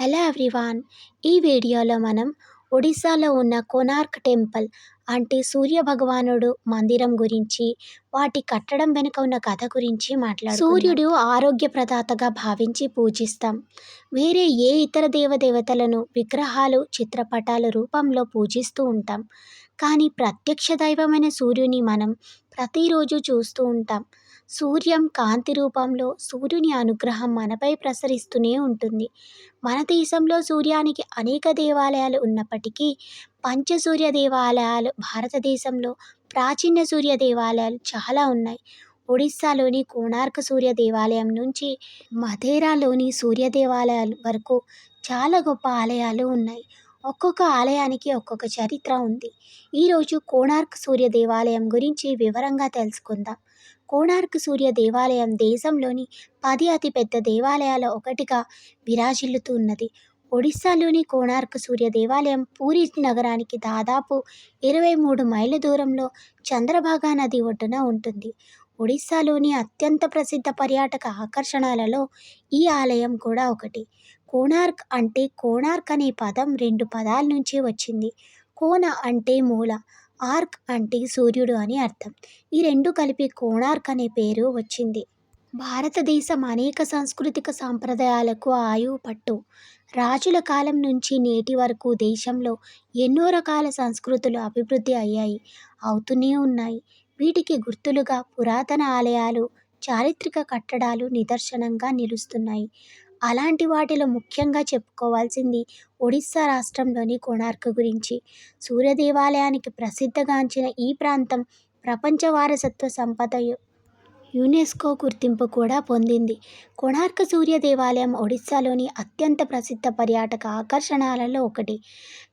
Hello everyone. ఈ వీడియోలో మనం ఒడిశాలో ఉన్న కోనార్క్ టెంపుల్ అంటే సూర్య భగవానుడు మందిరం గురించి వాటి కట్టడం వెనుక ఉన్న కథ గురించి మాట్లాడు సూర్యుడు ఆరోగ్య ప్రదాతగా భావించి పూజిస్తాం. వేరే ఏ ఇతర దేవదేవతలను విగ్రహాలు చిత్రపటాల రూపంలో పూజిస్తూ ఉంటాం. కానీ ప్రత్యక్ష దైవమైన సూర్యుని మనం ప్రతిరోజు చూస్తూ ఉంటాం. సూర్యం కాంతి రూపంలో సూర్యుని అనుగ్రహం మనపై ప్రసరిస్తూనే ఉంటుంది. మన దేశంలో సూర్యానికి అనేక దేవాలయాలు ఉన్నప్పటికీ పంచసూర్య దేవాలయాలు భారతదేశంలో ప్రాచీన సూర్య దేవాలయాలు చాలా ఉన్నాయి. ఒడిస్సాలోని కోణార్క సూర్య దేవాలయం నుంచి మధేరాలోని సూర్య దేవాలయాలు వరకు చాలా గొప్ప ఆలయాలు ఉన్నాయి. ఒక్కొక్క ఆలయానికి ఒక్కొక్క చరిత్ర ఉంది. ఈరోజు కోణార్క్ సూర్య దేవాలయం గురించి వివరంగా తెలుసుకుందాం. కోణార్క్ సూర్య దేవాలయం దేశంలోని పది అతిపెద్ద దేవాలయాల ఒకటిగా విరాజిల్లుతూ ఉన్నది. ఒడిశాలోని కోణార్క్ సూర్య దేవాలయం పూరి నగరానికి దాదాపు ఇరవై మూడు మైళ్ళ దూరంలో చంద్రభాగా నది ఒడ్డున ఉంటుంది. ఒడిశాలోని అత్యంత ప్రసిద్ధ పర్యాటక ఆకర్షణలలో ఈ ఆలయం కూడా ఒకటి. కోణార్క్ అంటే కోణార్క్ అనే పదం రెండు పదాల నుంచి వచ్చింది. కోన అంటే మూల. ఆర్క్ అంటే సూర్యుడు అని అర్థం. ఈ రెండు కలిపి కోణార్క్ అనే పేరు వచ్చింది. భారతదేశం అనేక సాంస్కృతిక సాంప్రదాయాలకు ఆయువు పట్టు. రాజుల కాలం నుంచి నేటి వరకు దేశంలో ఎన్నో రకాల సంస్కృతులు అభివృద్ధి అయ్యాయి అవుతూనే ఉన్నాయి. వీటికి గుర్తులుగా పురాతన ఆలయాలు చారిత్రక కట్టడాలు నిదర్శనంగా నిలుస్తున్నాయి. అలాంటి వాటిలో ముఖ్యంగా చెప్పుకోవాల్సింది ఒడిస్సా రాష్ట్రంలోని కోణార్క్ గురించి. సూర్య దేవాలయానికి ప్రసిద్ధగాంచిన ఈ ప్రాంతం ప్రపంచ వారసత్వ సంపద యునెస్కో గుర్తింపు కూడా పొందింది. కోణార్క సూర్య దేవాలయం ఒడిస్సాలోని అత్యంత ప్రసిద్ధ పర్యాటక ఆకర్షణలలో ఒకటి.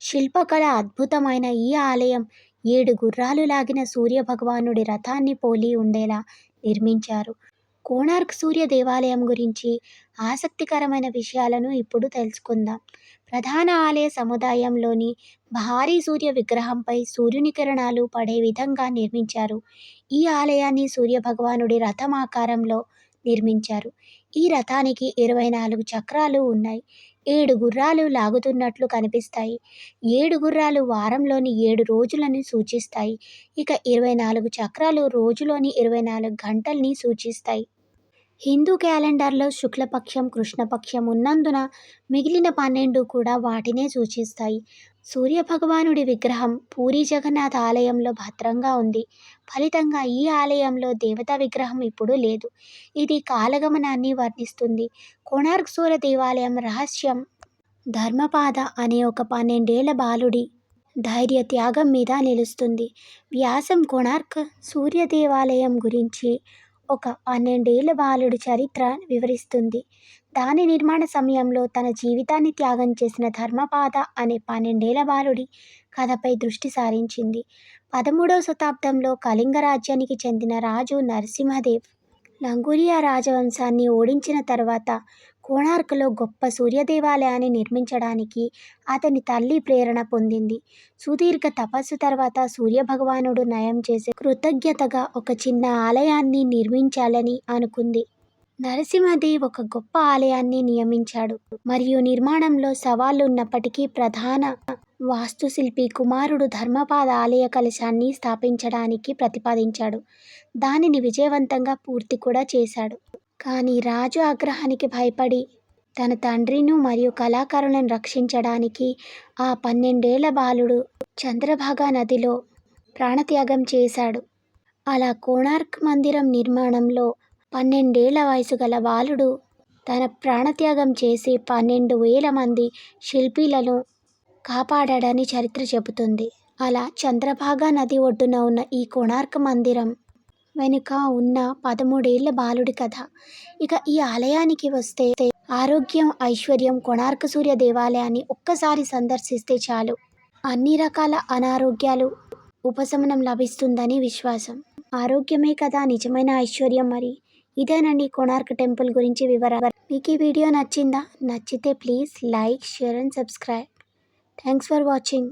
శిల్పకళ అద్భుతమైన ఈ ఆలయం ఏడు గుర్రాలు లాగిన సూర్య భగవానుడి రథాన్ని పోలి ఉండేలా నిర్మించారు. కోణార్క్ సూర్య దేవాలయం గురించి ఆసక్తికరమైన విషయాలను ఇప్పుడు తెలుసుకుందాం. ప్రధాన ఆలయ సముదాయంలోని భారీ సూర్య విగ్రహంపై సూర్యుని కిరణాలు పడే విధంగా నిర్మించారు. ఈ ఆలయాన్ని సూర్యభగవానుడి రథం ఆకారంలో నిర్మించారు. ఈ రథానికి ఇరవై నాలుగు చక్రాలు ఉన్నాయి. ఏడు గుర్రాలు లాగుతున్నట్లు కనిపిస్తాయి. ఏడు గుర్రాలు వారంలోని ఏడు రోజులను సూచిస్తాయి. ఇక ఇరవై నాలుగు చక్రాలు రోజులోని ఇరవై నాలుగు గంటల్ని సూచిస్తాయి. హిందూ క్యాలెండర్లో శుక్లపక్షం కృష్ణపక్షం ఉన్నందున మిగిలిన పన్నెండు కూడా వాటినే సూచిస్తాయి. సూర్యభగవానుడి విగ్రహం పూరి జగన్నాథ్ ఆలయంలో భద్రంగా ఉంది. ఫలితంగా ఈ ఆలయంలో దేవతా విగ్రహం ఇప్పుడు లేదు. ఇది కాలగమనాన్ని వర్ణిస్తుంది. కోణార్క్ సూర దేవాలయం రహస్యం. ధర్మపాద అనే ఒక పన్నెండేళ్ళ బాలుడి ధైర్య త్యాగం మీద నిలుస్తుంది. వ్యాసం కోణార్క్ సూర్య దేవాలయం గురించి ఒక పన్నెండేళ్ళ బాలుడి చరిత్ర వివరిస్తుంది. దాని నిర్మాణ సమయంలో తన జీవితాన్ని త్యాగం చేసిన ధర్మపాద అనే పన్నెండేళ్ళ బాలుడి కథపై దృష్టి సారించింది. పదమూడవ శతాబ్దంలో కళింగ రాజ్యానికి చెందిన రాజు నరసింహదేవ్ లంగూరియా రాజవంశాన్ని ఓడించిన తర్వాత కోణార్క్లో గొప్ప సూర్య దేవాలయాన్ని నిర్మించడానికి అతని తల్లి ప్రేరణ పొందింది. సుదీర్ఘ తపస్సు తర్వాత సూర్యభగవానుడు నయం చేసే కృతజ్ఞతగా ఒక చిన్న ఆలయాన్ని నిర్మించాలని అనుకుంది. నరసింహదేవ్ ఒక గొప్ప ఆలయాన్ని నియమించాడు. మరియు నిర్మాణంలో సవాళ్ళు ఉన్నప్పటికీ ప్రధాన వాస్తుశిల్పి కుమారుడు ధర్మపాద ఆలయ కలశాన్ని స్థాపించడానికి ప్రతిపాదించాడు. దానిని విజయవంతంగా పూర్తి కూడా చేశాడు. కానీ రాజు ఆగ్రహానికి భయపడి తన తండ్రిను మరియు కళాకారులను రక్షించడానికి ఆ పన్నెండేళ్ళ బాలుడు చంద్రభాగా నదిలో ప్రాణత్యాగం చేశాడు. అలా కోణార్క్ మందిరం నిర్మాణంలో పన్నెండేళ్ళ వయసు గల బాలుడు తన ప్రాణత్యాగం చేసి పన్నెండు వేల మంది శిల్పీలను కాపాడాడని చరిత్ర చెబుతుంది. అలా చంద్రభాగా నది ఒడ్డున ఉన్న ఈ కోణార్క్ మందిరం వెనుక ఉన్న పదమూడేళ్ళ బాలుడి కథ. ఇక ఈ ఆలయానికి వస్తే ఆరోగ్యం ఐశ్వర్యం కోణార్క సూర్య దేవాలయాన్ని ఒక్కసారి సందర్శిస్తే చాలు. అన్ని రకాల అనారోగ్యాలు ఉపశమనం లభిస్తుందని విశ్వాసం. ఆరోగ్యమే కదా నిజమైన ఐశ్వర్యం మరి? ఇదేనండి కోణార్క్ టెంపుల్ గురించి వివరాలు. మీకు ఈ వీడియో నచ్చిందా? నచ్చితే please like share and subscribe. Thanks for watching.